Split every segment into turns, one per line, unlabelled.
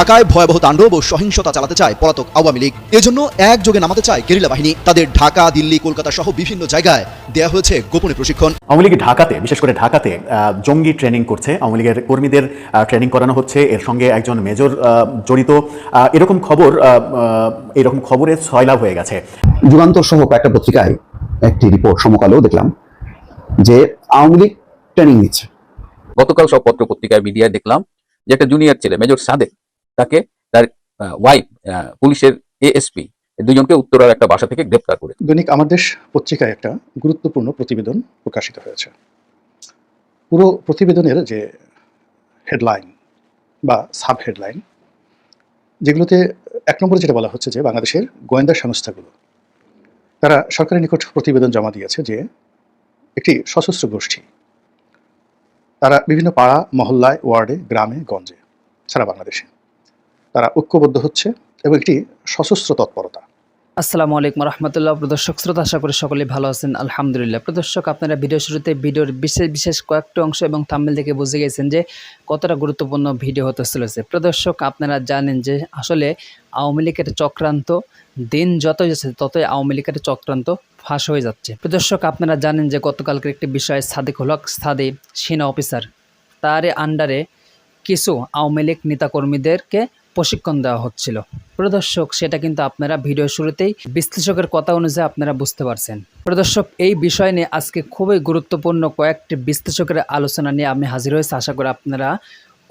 ঢাকায় ভয়াবহ তাণ্ডব ও সহিংসতা চালাতে চায় পলাতক আওয়ামী লীগ। এজন্য একযোগে নামাতে চায় গেরিলা বাহিনী। তাদের ঢাকা দিল্লি কলকাতা সহ বিভিন্ন জায়গায় দেয়া হয়েছে গোপনে প্রশিক্ষণ।
আওয়ামী লীগ ঢাকাতে বিশেষ করে ঢাকাতে জঙ্গি ট্রেনিং করছে। আওয়ামী লীগের কর্মীদের ট্রেনিং করানো হচ্ছে। এর সঙ্গে একজন মেজর আহ, জড়িত। এরকম খবর আহ, আহ, এরকম খবরে ছয়লাভ হয়ে গেছে।
যুগান্তর সহ কয়েকটা পত্রিকায় একটি রিপোর্ট সমকালেও দেখলাম যে আওয়ামী লীগ ট্রেনিং নিচ্ছে।
গতকাল সব পত্র পত্রিকায় মিডিয়ায় দেখলাম যে একটা জুনিয়র ছেলে মেজর সাদেক তাকে তার ওয়াইফ পুলিশের এএসপি দুজনকে উত্তরার একটা বাসা থেকে গ্রেপ্তার করে।
দৈনিক আমার দেশ পত্রিকায় একটা গুরুত্বপূর্ণ প্রতিবেদন প্রকাশিত হয়েছে। পুরো প্রতিবেদনের যে হেডলাইন বা সাব হেডলাইন যেগুলোতে এক নম্বরে যেটা বলা হচ্ছে যে বাংলাদেশের গোয়েন্দা সংস্থাগুলো, তারা সরকারের নিকট প্রতিবেদন জমা দিয়েছে যে একটি সশস্ত্র গোষ্ঠী, তারা বিভিন্ন পাড়া, মহল্লায়, ওয়ার্ডে, গ্রামে, গঞ্জে, সারা বাংলাদেশে তারা ঐক্যবদ্ধ হচ্ছে এবং একটি সশস্ত্র তৎপরতা।
আসসালামু আলাইকুম রহমতুল্লাহ। প্রদর্শক, শ্রোতা, আশা করি সকলে ভালো আছেন। আলহামদুলিল্লাহ। প্রদর্শক, আপনারা ভিডিও শুরুতে ভিডিওর বিশেষ বিশেষ কয়েকটি অংশ এবং থাম্বেল থেকে বুঝে গেছেন যে কতটা গুরুত্বপূর্ণ ভিডিও হতে চলেছে। প্রদর্শক, আপনারা জানেন যে আসলে আওয়ামী লীগের চক্রান্ত দিন যতই যাচ্ছে, ততই আওয়ামী লীগের চক্রান্ত ফাঁস হয়ে যাচ্ছে। প্রদর্শক, আপনারা জানেন যে গতকালকের একটি বিষয় সাদিক হলক সাদি সেনা অফিসার তার আন্ডারে কিছু আওয়ামী লীগ নেতাকর্মীদেরকে প্রশিক্ষণ দেওয়া হচ্ছিল। প্রদর্শক সেটা কিন্তু আপনারা ভিডিও শুরুতেই বিশ্লেষকের কথা অনুযায়ী আপনারা বুঝতে পারছেন। প্রদর্শক এই বিষয় নিয়ে আজকে খুবই গুরুত্বপূর্ণ কয়েকটি বিশ্লেষকের আলোচনা নিয়ে আমি হাজির হয়েছি। আশা করি আপনারা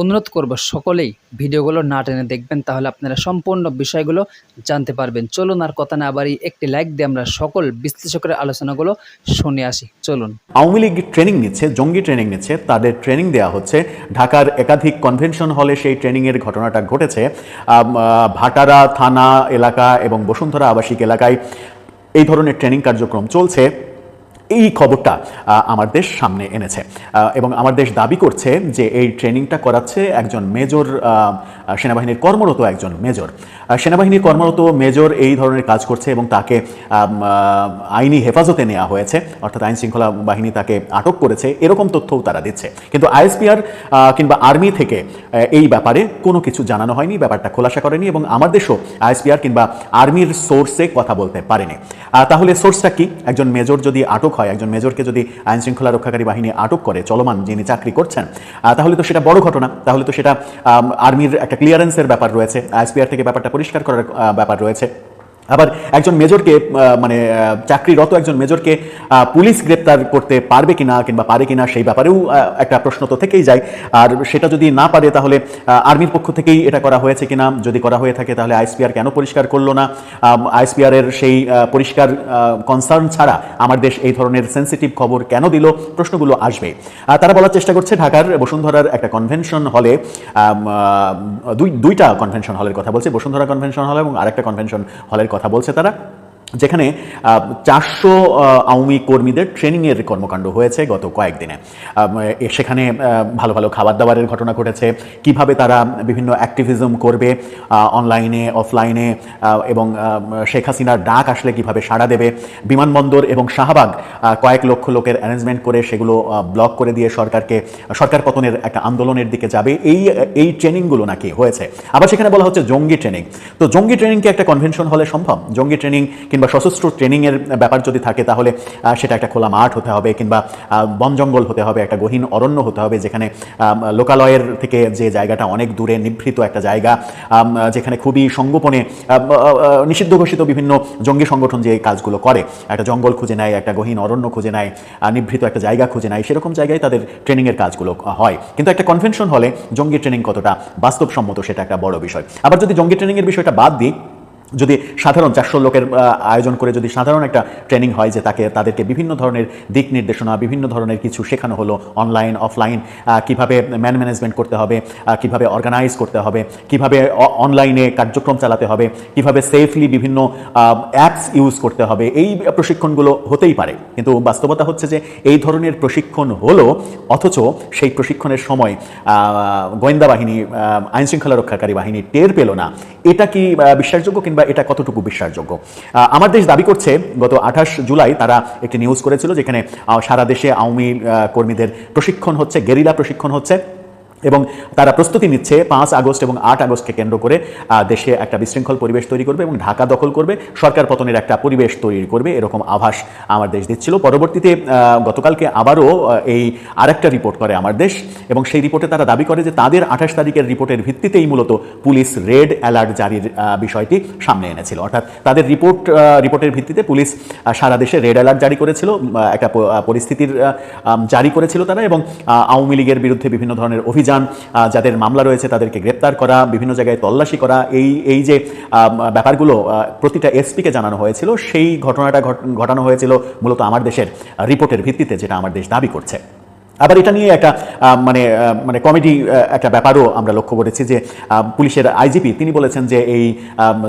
অনুরোধ করব সকলেই ভিডিওগুলো না টেনে দেখবেন, তাহলে আপনারা সম্পূর্ণ বিষয়গুলো জানতে পারবেন। চলুন আর কথা না বাড়ি একটি লাইক দিয়ে আমরা সকল বিশ্লেষকের আলোচনাগুলো শুনে আসি। চলুন।
আওয়ামী লীগ ট্রেনিং নিচ্ছে, জঙ্গি ট্রেনিং নিচ্ছে, তাদের ট্রেনিং দেওয়া হচ্ছে। ঢাকার একাধিক কনভেনশন হলে সেই ট্রেনিংয়ের ঘটনাটা ঘটেছে। ভাটারা থানা এলাকা এবং বসুন্ধরা আবাসিক এলাকায় এই ধরনের ট্রেনিং কার্যক্রম চলছে। এই খবরটা আমার দেশ সামনে এনেছে। এবং আমার দেশ দাবি করছে যে এই ট্রেনিংটা করাচ্ছে একজন মেজর সেনাবাহিনীর কর্মরত একজন মেজর। সেনাবাহিনীর কর্মরত মেজর এই ধরনের কাজ করছে এবং তাকে আইনি হেফাজতে নেওয়া হয়েছে। অর্থাৎ আইন শৃঙ্খলা বাহিনী তাকে আটক করেছে। এরকম তথ্যও তারা দিচ্ছে। কিন্তু আইএসপিআর কিংবা আর্মি থেকে এই ব্যাপারে কোনো কিছু জানানো হয়নি। ব্যাপারটা খোলাসা করেনি এবং আমার দেশও আইএসপিআর কিংবা আর্মির সোর্সে কথা বলতে পারেনি। তাহলে সোর্সটা কি? একজন মেজর যদি আটক হয়। একজন মেজরকে যদি আইন শৃঙ্খলা রক্ষাকারী বাহিনী আটক করে, চলমান যিনি চাকরি করছেন তাহলে তো সেটা বড় ঘটনা। তাহলে তো সেটা আর্মির একটা ক্লিয়ারেন্সের ব্যাপার রয়েছে। আইএসপিআর থেকে ব্যাপারটা পরিষ্কার করার ব্যাপার রয়েছে। আবার একজন মেজরকে মানে চাকরিরত একজন মেজরকে পুলিশ গ্রেপ্তার করতে পারবে কিনা কিংবা পারে কিনা সেই ব্যাপারেও একটা প্রশ্ন তো থেকেই যায়। আর সেটা যদি না পারে তাহলে আর্মির পক্ষ থেকেই এটা করা হয়েছে কিনা? যদি করা হয়ে থাকে তাহলে আইএসপিআর কেন পরিষ্কার করল না? আইএসপিআর এর সেই পরিষ্কার কনসার্ন ছাড়া আমার দেশ এই ধরনের সেন্সিটিভ খবর কেন দিল? প্রশ্নগুলো আসবে। তারা বলার চেষ্টা করছে ঢাকার বসুন্ধরার একটা কনভেনশন হলে দুই, দুইটা কনভেনশন হলের কথা বলছে। বসুন্ধরা কনভেনশন হল এবং আরেকটা কনভেনশন হলের কথা বলছে তারা। যেখানে চারশো আওয়ামী কর্মীদের ট্রেনিংয়ের কর্মকাণ্ড হয়েছে গত কয়েকদিনে। সেখানে ভালো ভালো খাবার দাবারের ঘটনা ঘটেছে। কীভাবে তারা বিভিন্ন অ্যাক্টিভিজম করবে অনলাইনে অফলাইনে এবং শেখ হাসিনার ডাক আসলে কীভাবে সাড়া দেবে। বিমানবন্দর এবং শাহবাগ কয়েক লক্ষ লোকের অ্যারেঞ্জমেন্ট করে সেগুলো ব্লক করে দিয়ে সরকারকে, সরকার পতনের একটা আন্দোলনের দিকে যাবে। এই এই ট্রেনিংগুলো নাকি হয়েছে? আবার সেখানে বলা হচ্ছে জঙ্গি ট্রেনিং। তো জঙ্গি ট্রেনিং কি একটা কনভেনশন হলে সম্ভব? জঙ্গি ট্রেনিং কিংবা সশস্ত্র ট্রেনিংয়ের ব্যাপার যদি থাকে তাহলে সেটা একটা খোলা মাঠ হতে হবে কিংবা বন জঙ্গল হতে হবে একটা গহীন অরণ্য হতে হবে যেখানে লোকালয়ের থেকে যে জায়গাটা অনেক দূরে নিভৃত একটা জায়গা যেখানে খুবই আহ, নিষিদ্ধ ঘোষিত বিভিন্ন জঙ্গি সংগঠন যে কাজগুলো করে। একটা জঙ্গল খুঁজে নেয় একটা গহীন অরণ্য খুঁজে নেয় নিভৃত একটা জায়গা খুঁজে নেয় সেরকম জায়গায় তাদের ট্রেনিংয়ের কাজগুলো হয়। কিন্তু একটা কনভেনশন হলে জঙ্গি ট্রেনিং কতটা বাস্তবসম্মত সেটা একটা বড় বিষয়। আবার যদি জঙ্গি ট্রেনিংয়ের বিষয়টা বাদ দিই যদি সাধারণ চারশো লোকের আয়োজন করে যদি সাধারণ একটা ট্রেনিং হয় যে তাকে তাদেরকে বিভিন্ন ধরনের দিক নির্দেশনা বিভিন্ন ধরনের কিছু শেখানো হলো অনলাইন অফলাইন কীভাবে ম্যান ম্যানেজমেন্ট করতে হবে কীভাবে অর্গানাইজ করতে হবে কীভাবে অনলাইনে কার্যক্রম চালাতে হবে কীভাবে সেফলি বিভিন্ন অ্যাপস ইউজ করতে হবে এই প্রশিক্ষণগুলো হতেই পারে। কিন্তু বাস্তবতা হচ্ছে যে এই ধরনের প্রশিক্ষণ হলো অথচ সেই প্রশিক্ষণের সময় গোয়েন্দা বাহিনী আহ, আইন শৃঙ্খলা রক্ষাকারী বাহিনী টের পেল না। এটা কি বিশ্বাসযোগ্য কিংবা এটা কতটুকু বিশ্বাসযোগ্য? আমার দেশ দাবি করছে, গত আঠাশ জুলাই তারা একটি নিউজ করেছিল যেখানে সারা দেশে আওয়ামী কর্মীদের প্রশিক্ষণ হচ্ছে, গেরিলা প্রশিক্ষণ হচ্ছে। এবং তারা প্রস্তুতি নিচ্ছে পাঁচ আগস্ট এবং আট আগস্টকে কেন্দ্র করে দেশে একটা বিশৃঙ্খল পরিবেশ তৈরি করবে এবং ঢাকা দখল করবে, সরকার পতনের একটা পরিবেশ তৈরি করবে, এরকম আভাস আমার দেশ দিচ্ছিল। পরবর্তীতে গতকালকে আবারও এই আরেকটা রিপোর্ট করে আমার দেশ এবং সেই রিপোর্টে তারা দাবি করে যে তাদের আঠাশ তারিখের রিপোর্টের ভিত্তিতেই মূলত পুলিশ রেড অ্যালার্ট জারির বিষয়টি সামনে এনেছিল। অর্থাৎ তাদের রিপোর্ট রিপোর্টের ভিত্তিতে পুলিশ সারা দেশে রেড অ্যালার্ট জারি করেছিল একটা পরিস্থিতির জারি করেছিল তারা এবং আওয়ামী লীগের বিরুদ্ধে বিভিন্ন ধরনের অভিযান আহ, যাদের মামলা রয়েছে তাদেরকে গ্রেপ্তার করা বিভিন্ন জায়গায় তল্লাশি করা এই এই যে ব্যাপারগুলো প্রতিটা এসপিকে জানানো হয়েছিল সেই ঘটনাটা ঘটানো হয়েছিল মূলত আমার দেশের রিপোর্টের ভিত্তিতে যেটা আমার দেশ দাবি করছে। আবার এটা নিয়ে একটা মানে মানে কমেডি একটা ব্যাপারও আমরা লক্ষ্য করেছি যে পুলিশের আইজিপি, তিনি বলেছেন যে এই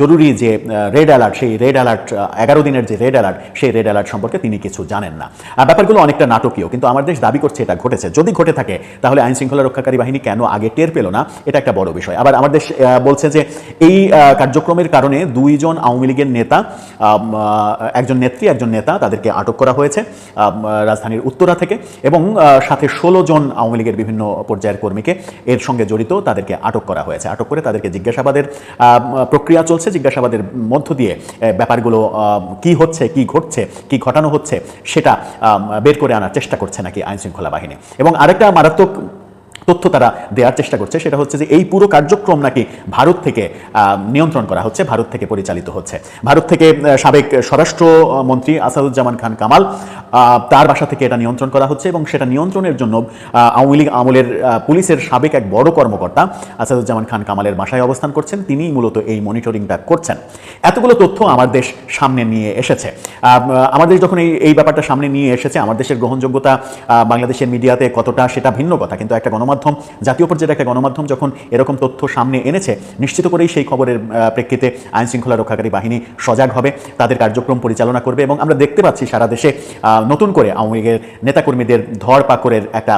জরুরি যে রেড অ্যালার্ট, সেই রেড অ্যালার্ট এগারো দিনের যে রেড অ্যালার্ট, সেই রেড অ্যালার্ট সম্পর্কে তিনি কিছু জানেন না। ব্যাপারগুলো অনেকটা নাটকীয়, কিন্তু আমার দেশ দাবি করছে এটা ঘটেছে। যদি ঘটে থাকে, তাহলে আইন শৃঙ্খলা রক্ষাকারী বাহিনী কেন আগে টের পেল না? এটা একটা বড় বিষয়। আবার আমার দেশ বলছে যে এই কার্যক্রমের কারণে দুইজন আওয়ামী লীগের নেতা একজন নেত্রী, একজন নেতা তাদেরকে আটক করা হয়েছে রাজধানীর উত্তরা থেকে। এবং সাথে ষোলো জন আওয়ামী লীগের বিভিন্ন পর্যায়ের কর্মীকে এর সঙ্গে জড়িত তাদেরকে আটক করা হয়েছে। আটক করে তাদেরকে জিজ্ঞাসাবাদের প্রক্রিয়া চলছে। জিজ্ঞাসাবাদের মধ্য দিয়ে ব্যাপারগুলো কি হচ্ছে, কি ঘটছে, কি ঘটানো হচ্ছে, সেটা বের করে আনার চেষ্টা করছে নাকি আইনশৃঙ্খলা বাহিনী। এবং আরেকটা মারাত্মক তথ্য তারা দেওয়ার চেষ্টা করছে, সেটা হচ্ছে যে এই পুরো কার্যক্রম নাকি ভারত থেকে নিয়ন্ত্রণ করা হচ্ছে, ভারত থেকে পরিচালিত হচ্ছে। ভারত থেকে সাবেক স্বরাষ্ট্রমন্ত্রী আসাদুজ্জামান খান কামাল তার বাসা থেকে এটা নিয়ন্ত্রণ করা হচ্ছে এবং সেটা নিয়ন্ত্রণের জন্য আওয়ামী লীগ আমলের পুলিশের সাবেক এক বড় কর্মকর্তা আসাদুজ্জামান খান কামালের বাসায় অবস্থান করছেন। তিনিই মূলত এই মনিটরিংটা করছেন। এতগুলো তথ্য আমার দেশ সামনে নিয়ে এসেছে। আমার দেশ যখন এই এই ব্যাপারটা সামনে নিয়ে এসেছে, আমার দেশের গ্রহণযোগ্যতা বাংলাদেশের মিডিয়াতে কতটা সেটা ভিন্ন কথা, কিন্তু একটা গণমাধ্যম জাতীয় পর্যায়ের একটা গণমাধ্যম যখন এরকম তথ্য সামনে এনেছে, নিশ্চিত করেই সেই খবরের প্রেক্ষিতে আইন শৃঙ্খলা রক্ষাকারী বাহিনী সজাগ হবে, তাদের কার্যক্রম পরিচালনা করবে এবং আমরা দেখতে পাচ্ছি সারা দেশে নতুন করে আওয়ামী লীগের নেতাকর্মীদের ধরপাকড়ের একটা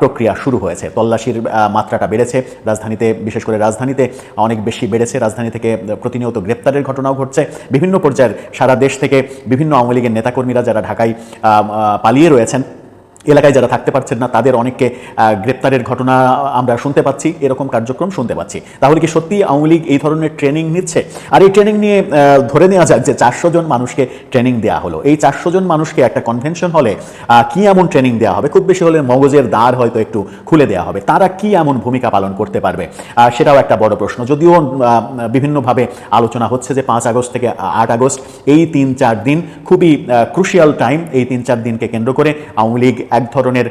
প্রক্রিয়া শুরু হয়েছে। তল্লাশির মাত্রাটা বেড়েছে, রাজধানীতে, বিশেষ করে রাজধানীতে অনেক বেশি বেড়েছে। রাজধানী থেকে প্রতিনিয়ত গ্রেপ্তারের ঘটনাও ঘটছে। বিভিন্ন পর্যায়ের সারা দেশ থেকে বিভিন্ন আওয়ামী লীগের নেতাকর্মীরা যারা ঢাকায় পালিয়ে রয়েছেন এলাকায় যারা থাকতে পারছেন না, তাদের অনেককে গ্রেপ্তারের ঘটনা আমরা শুনতে পাচ্ছি, এরকম কার্যক্রম শুনতে পাচ্ছি। তাহলে কি সত্যি আওয়ামী লীগ এই ধরনের ট্রেনিং নিচ্ছে? আর এই ট্রেনিং নিয়ে ধরে নেওয়া যাক যে চারশো জন মানুষকে ট্রেনিং দেওয়া হলো। এই চারশো জন মানুষকে একটা কনভেনশন হলে কি এমন ট্রেনিং দেওয়া হবে? খুব বেশি হলে মগজের দ্বার হয়তো একটু খুলে দেওয়া হবে। তারা কি এমন ভূমিকা পালন করতে পারবে? সেটাও একটা বড় প্রশ্ন। যদিও বিভিন্নভাবে আলোচনা হচ্ছে যে পাঁচ আগস্ট থেকে আট আগস্ট, এই তিন চার দিন খুবই ক্রুশিয়াল টাইম এই তিন চার দিনকে কেন্দ্র করে আওয়ামী লীগ এক ধরনের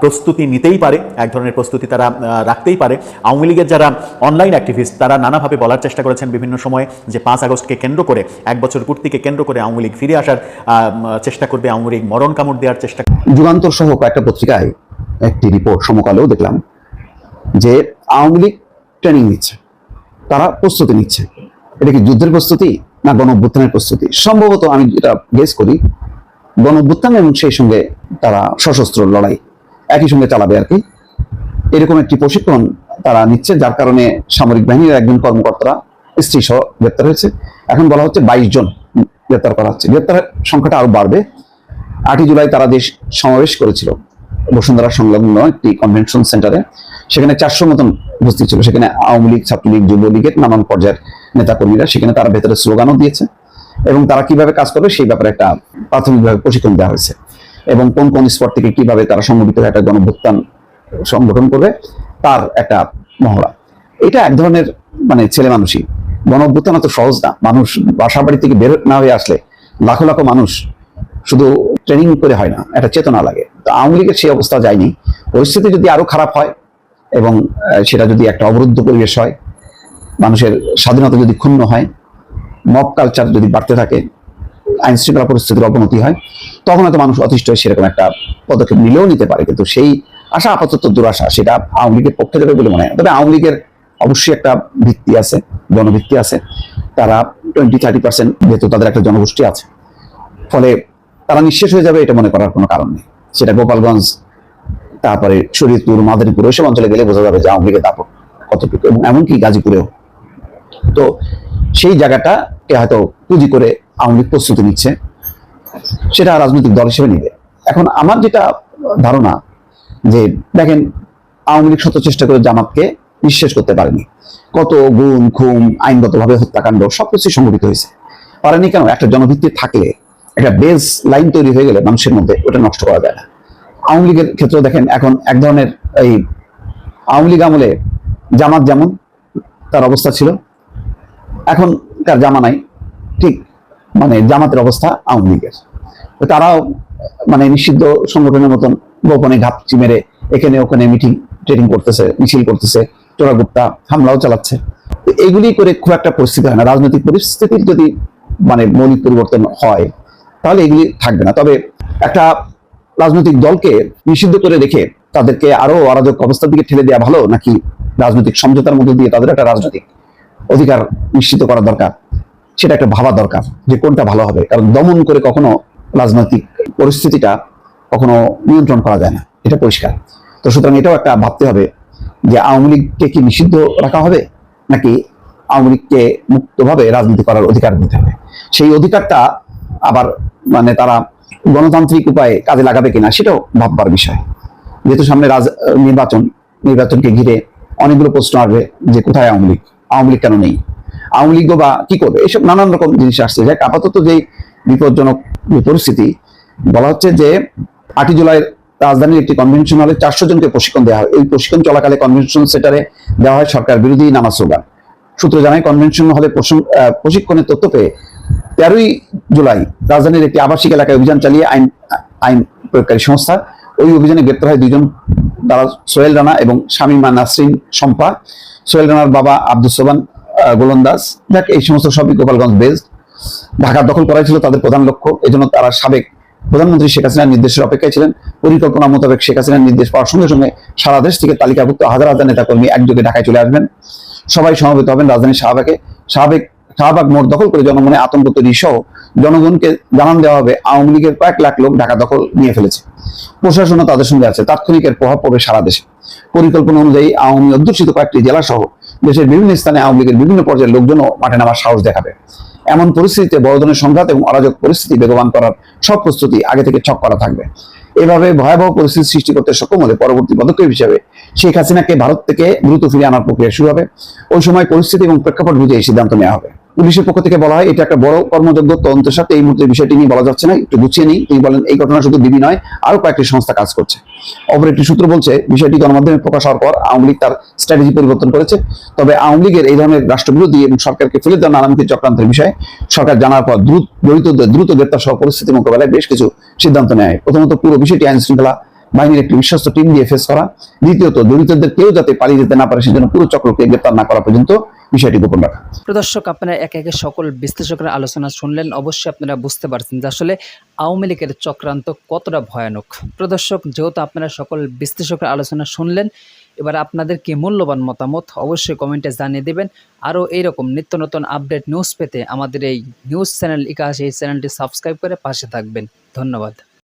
প্রস্তুতি নিতেই পারে, এক ধরনের প্রস্তুতি তারা রাখতেই পারে। আওয়ামী লীগের যারা অনলাইন অ্যাক্টিভিস্ট তারা নানাভাবে বলার চেষ্টা করেছেন বিভিন্ন সময়ে যে পাঁচ আগস্টকে কেন্দ্র করে, এক বছর পূর্তিকে কেন্দ্র করে আওয়ামী লীগ ফিরে আসার চেষ্টা করবে, আওয়ামী লীগ মরণ কামড় দেওয়ার চেষ্টা
যুগান্তর সহ কয়েকটা পত্রিকায় একটি রিপোর্ট সমকালেও দেখলাম যে আওয়ামী লীগ ট্রেনিং নিচ্ছে, তারা প্রস্তুতি নিচ্ছে। এটা কি যুদ্ধের প্রস্তুতি না গণ প্রস্তুতি? সম্ভবত আমি যেটা গেস করি গণ এবং সেই সঙ্গে তারা সশস্ত্র লড়াই, একই সঙ্গে চালাবে আর কি। এরকম একটি প্রশিক্ষণ তারা নিচ্ছে, যার কারণে সামরিক বাহিনীর একজন কর্মকর্তারা স্ত্রী সহ গ্রেপ্তার হয়েছে। এখন বলা হচ্ছে বাইশ জন গ্রেপ্তার করা হচ্ছে। গ্রেপ্তারের সংখ্যাটা আরও বাড়বে। আটই জুলাই তারা দেশ সমাবেশ করেছিল, বসুন্ধরা সংলগ্ন একটি কনভেনশন সেন্টারে সেখানে চারশো মতন উপস্থিত ছিল। সেখানে আওয়ামী লীগ, ছাত্রলীগ, যুবলীগের নানান পর্যায়ের নেতাকর্মীরা। সেখানে তারা ভেতরে স্লোগানও দিয়েছে। এবং তারা কীভাবে কাজ করবে সেই ব্যাপারে একটা প্রাথমিকভাবে প্রশিক্ষণ দেওয়া হয়েছে। এবং কোন কোন স্পট থেকে কীভাবে তারা সংগঠিত একটা গণভুত্থান সংগঠন করবে, তার একটা মহড়া। এটা এক ধরনের মানে ছেলে মানুষই। গণ অভ্যুত্থান অত সহজ না। মানুষ বাসা বাড়ি থেকে বের না হয়ে আসলে লাখো লাখো মানুষ শুধু ট্রেনিং করে হয় না, একটা চেতনা লাগে। তো আওয়ামী লীগের সেই অবস্থা যায়নি। পরিস্থিতি যদি আরও খারাপ হয় এবং সেটা যদি একটা অবরুদ্ধ পরিবেশ হয়, মানুষের স্বাধীনতা যদি ক্ষুণ্ণ হয় মব কালচার যদি বাড়তে থাকে আইন শৃঙ্খলা পরিস্থিতির অবনতি হয়, তখন হয়তো মানুষ অতিষ্ঠ হয়ে সেরকম একটা পদক্ষেপ নিলেও নিতে পারে। কিন্তু সেই আশা আপাতত দুরাশা, সেটা আওয়ামী লীগের পক্ষে যাবে বলে মনে হয় তবে আওয়ামী লীগের অবশ্যই একটা ভিত্তি আছে, জনভিত্তি আছে। তারা টোয়েন্টি থার্টি পার্সেন্ট যেহেতু তাদের একটা জনগোষ্ঠী আছে। ফলে তারা নিঃশেষ হয়ে যাবে এটা মনে করার কোনো কারণ নেই। সেটা গোপালগঞ্জ, তারপরে শরীয়তপুর, মাদারীপুর ওইসব অঞ্চলে গেলে বোঝা যাবে যে আওয়ামী লীগের দাপট কতটুকু এবং এমনকি গাজীপুরেও। তো সেই জায়গাটাকে হয়তো পুঁজি করে আওয়ামী লীগ প্রস্তুতি নিচ্ছে, সেটা রাজনৈতিক দল হিসেবে নিবে। এখন আমার যেটা ধারণা যে, দেখেন, আওয়ামী লীগ শত চেষ্টা করে জামাতকে নিঃশেষ করতে পারেনি। কত গুম খুম আইনগতভাবে হত্যাকাণ্ড সবকিছু সংঘটিত হয়েছে। পারেনি কেন? একটা জনভিত্তি থাকলে, একটা বেস লাইন তৈরি হয়ে গেলে মানুষের মধ্যে ওটা নষ্ট করা যায় না। আওয়ামী লীগের ক্ষেত্রে দেখেন, এখন এক ধরনের এই আওয়ামী লীগ আমলে জামাত যেমন তার অবস্থা ছিল এখন তার জামানাই ঠিক মানে জামাতের অবস্থা আওয়ামী লীগের। তারাও মানে নিষিদ্ধ সংগঠনের মতন গোপনে ঘাপচি মেরে এখানে ওখানে মিটিং ট্রেডিং করতেছে, মিছিল করতেছে, চোরাগুপ্তা হামলাও চালাচ্ছে। তো এইগুলি করে খুব একটা পরিস্থিতি হয় না। রাজনৈতিক পরিস্থিতির যদি মানে মৌলিক পরিবর্তন হয়, তাহলে এগুলি থাকবে না। তবে একটা রাজনৈতিক দলকে নিষিদ্ধ করে রেখে তাদেরকে আরও অরাজক অবস্থার দিকে ঠেলে দেওয়া ভালো, নাকি রাজনৈতিক সমঝোতার মধ্যে দিয়ে তাদের একটা রাজনৈতিক অধিকার নিশ্চিত করা দরকার, সেটা একটা ভাবা দরকার যে কোনটা ভালো হবে। কারণ দমন করে কখনো রাজনৈতিক পরিস্থিতিটা কখনো নিয়ন্ত্রণ করা যায় না। এটা পরিষ্কার। তো সুতরাং এটাও একটা ভাবতে হবে যে আওয়ামী লীগকে কি নিষিদ্ধ রাখা হবে, নাকি আওয়ামী লীগকে মুক্তভাবে রাজনীতি করার অধিকার দিতে হবে? সেই অধিকারটা আবার মানে তারা গণতান্ত্রিক উপায়ে কাজে লাগাবে কিনা, সেটাও ভাববার বিষয়। যেহেতু সামনে রাজ নির্বাচন, নির্বাচনকে ঘিরে অনেকগুলো প্রশ্ন আসবে যে কোথায় আওয়ামী লীগ? আওয়ামী লীগ কেন নেই? আওয়ামী লীগ বা কি করবে? এসব নানান রকম জিনিস আসছে। যাক, আপাতত যে বিপজ্জনক পরিস্থিতি, বলা হচ্ছে যে আটই জুলাই রাজধানীর একটি কনভেনশন হলে চারশো জনকে প্রশিক্ষণ দেওয়া হয়। এই প্রশিক্ষণ চলাকালে কনভেনশন সেন্টারে দেওয়া হয় সরকার বিরোধী নামাজ স্লোগান। সূত্র জানায় কনভেনশন হলে প্রশিক্ষণের তথ্য পেয়ে তেরোই জুলাই রাজধানীর একটি আবাসিক এলাকায় অভিযান চালিয়ে আইন আইন প্রয়োগকারী সংস্থা ওই অভিযানে গ্রেপ্তার হয় দুজন তারা সোহেল রানা এবং শামীমা নাসরিন শম্পা। সোহেল রানার বাবা আব্দুল সোবান গোলন্দাজ দেখ এই সমস্ত সবই গোপালগঞ্জ বেসড ঢাকা দখল করাই ছিল তাদের প্রধান লক্ষ্য। এজন্য তারা সাবেক প্রধানমন্ত্রী শেখ হাসিনার নির্দেশের অপেক্ষায় ছিলেন। পরিকল্পনা মোতাবেক শেখ হাসিনার নির্দেশ পাওয়ার সঙ্গে সঙ্গে সারা দেশ থেকে তালিকাভুক্ত হাজার হাজার নেতাকর্মী একযোগে ঢাকায় চলে আসবেন। সবাই সমবেত হবেন রাজধানীর শাহবাগে। শাহবাগ শাহবাগ মোড় দখল করে জনমনে আতঙ্ক তৈরি সহ জনগণকে জানান দেওয়া হবে, আওয়ামী লীগের কয়েক লাখ লোক ঢাকা দখল নিয়ে ফেলেছে। প্রশাসনও তাদের সঙ্গে আছে। তাৎক্ষণিক এর প্রভাব পড়বে সারা দেশে। পরিকল্পনা অনুযায়ী আওয়ামী অধ্যুষিত কয়েকটি জেলা সহ দেশের বিভিন্ন স্থানে আওয়ামী লীগের বিভিন্ন পর্যায়ের লোকজনও মাঠে নামার সাহস দেখাবে। এমন পরিস্থিতিতে বড় ধরনের সংঘাত এবং অরাজক পরিস্থিতি বেগবান করার সব প্রস্তুতি আগে থেকে ছক করা থাকবে। এভাবে ভয়াবহ পরিস্থিতি সৃষ্টি করতে সক্ষম হলে পরবর্তী পদক্ষেপ হিসেবে শেখ হাসিনাকে ভারত থেকে দ্রুত ফিরিয়ে আনার প্রক্রিয়া শুরু হবে। ওই সময় পরিস্থিতি এবং প্রেক্ষাপট বুঝে এই সিদ্ধান্ত নেওয়া হবে। পুলিশের পক্ষ থেকে বলা হয়, এটা একটা বড় কর্মযোগ্য তদন্তের সাথে এই মুহূর্তে বিষয়টি নিয়ে বলা যাচ্ছে না, একটু গুছিয়ে নিই। তিনি বলেন, এই ঘটনা শুধু ডিবি নয় আরও কয়েকটি সংস্থা কাজ করছে। অপর একটি সূত্র বলছে, বিষয়টি গণমাধ্যমে প্রকাশ হওয়ার পর আওয়ামী লীগ তার স্ট্র্যাটেজি পরিবর্তন করেছে। তবে আওয়ামী লীগের এই ধরনের রাষ্ট্রবিরোধী এবং সরকারকে ফেলে দেওয়া নানামুখী চক্রান্তের বিষয়ে, সরকার জানার পর দ্রুত, জড়িতদের, দ্রুত গ্রেপ্তার সহ পরিস্থিতি মোকাবেলায় বেশ কিছু সিদ্ধান্ত নেয়। প্রথমত পুরো বিষয়টি আইন শৃঙ্খলা বাহিনীর একটি বিশ্বস্ত টিম দিয়ে ফেস করা। দ্বিতীয়ত জড়িতদের কেউ যাতে পালিয়ে যেতে না পারে, সেজন্য পুরো চক্রকে গ্রেপ্তার না করা পর্যন্ত বিষয়টি গোপন রাখা।
প্রদর্শক আপনারা একে একে সকল বিশ্লেষকের আলোচনা শুনলেন। অবশ্যই আপনারা বুঝতে পারছেন যে আসলে আওয়ামী লীগের চক্রান্ত কতটা ভয়ানক। প্রদর্শক যেহেতু আপনারা সকল বিশ্লেষকের আলোচনা শুনলেন, এবার আপনাদের কি মূল্যবান মতামত অবশ্যই কমেন্টে জানিয়ে দেবেন। আরও এইরকম নিত্য নতুন আপডেট নিউজ পেতে আমাদের এই নিউজ চ্যানেল ইকাশ এই চ্যানেলটি সাবস্ক্রাইব করে পাশে থাকবেন। ধন্যবাদ।